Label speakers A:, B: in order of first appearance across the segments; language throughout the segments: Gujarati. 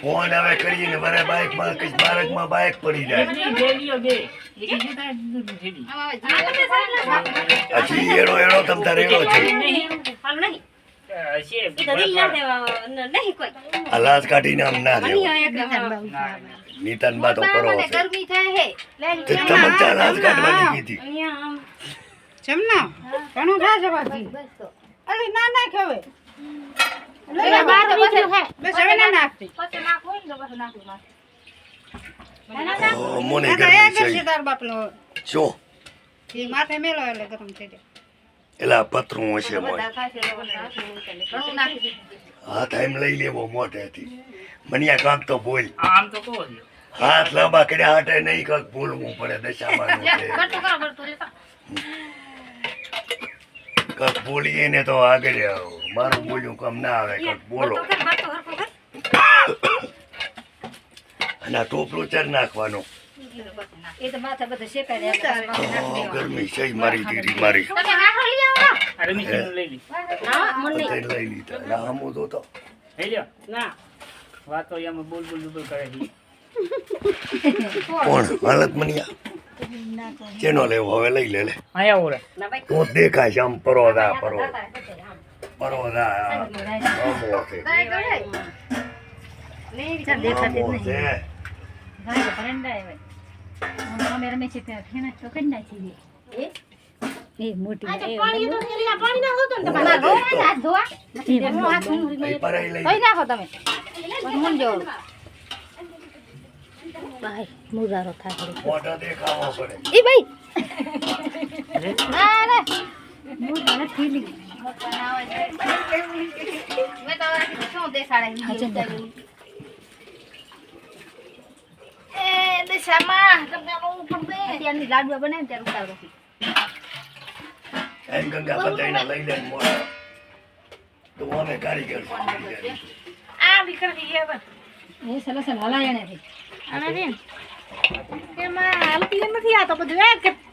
A: ફોન હવે કરીને મારે બાઇકમાં કઈ બારકમાં બાઇક પડી જાય.
B: એડો.
A: હજી એનો. એનો તમ તારે એડો છે. અલાસ કાઢી નામ ના દેવો
B: ના,
A: નીતન બા તો કરો છે. તમે અલાસ કાઢવાની કીધી.
C: જમના? ઘણું થાય છે બાકી અરે ના ના ખવે
A: મોને ગરમી છે. શું
C: એ માથે મેલો એટલે ગરમ થઈ જાય.
A: એલા પતરું હશે મોય
D: બધા ખાશે લોકો ઘણું નાખી દીધું.
A: હાથ એમ લઈ લેવો મોઢેથી મનિયા કાંક તો બોલ
B: આમ તો કહો
A: હાથ લાંબા કર્યા હાટે નહીં કાંક બોલવું પડે દશામાં કાંક બોલીએ ને તો આગળ આવો. મારું બોલ્યું કામ ના આવે કાંક બોલો. અને આ ટોપલું ચર નાખવાનું.
D: એ તો માથા બધા શેકાય દે
A: ઓ, ગરમી છે મારી દીરી મારી.
D: લઈ આવો.
B: આ રમીશનું લઈ લી.
D: ના મને
A: બધાય લઈ લીધા. ના હમું તો તો.
B: લઈ લ્યો. ના. વાતો એમાં બોલ બોલ બોલ કરે
A: કોણ? હાલત મનિયા ચેનો લેવો? હવે લઈ લે લે. જ દેખાય છે આમ પરોદા પરો પરોદા હમો છે
D: જ
A: છે
D: ગાય પરંડા આવે. અમે રમે છે ત્યાં ફેના તો કરી નાખી એ. એ? મોટી પાણી તો પાણી ના હોતો ને તમારે? હાથ ધોવા હાથ
A: એ પરાઈ લઈ
D: કઈ નાખો તમે. પછી ભાઈ મુજારો થાય
A: મોઢા દેખાવો પડે.
D: એ ભાઈ. ના નથી આ તો બધું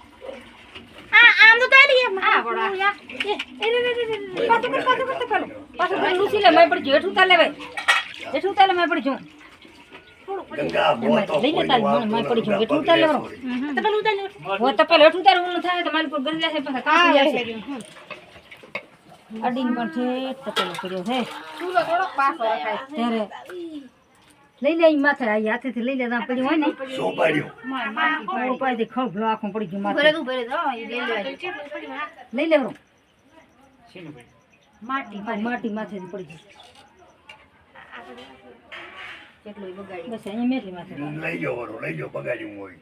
D: અડીન પણ છે તો પેલો કર્યો છે ત્યારે લઈ લે માથે આ હાથેથી લઈ લેતા પડી હોય ને.
A: શું
D: ઉપાયથી ખોખલો આખું પડી ગયું માથે. લઈ લેવરો માટી માટી માથેથી પડી ગઈ બસ અહીંયા મેટલી માથે.
A: લઈ જાઓ લઈ જાઓ બગાડ્યું હોય.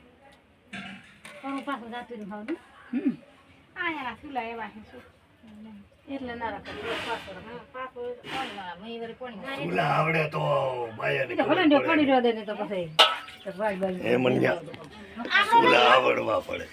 D: હમ.
C: આ યાર શું
A: લાવ્યા છે. તો બાયાને
D: એ તો પડી. દે ને તો પછી
A: એ મનિયા આવડવા પડે.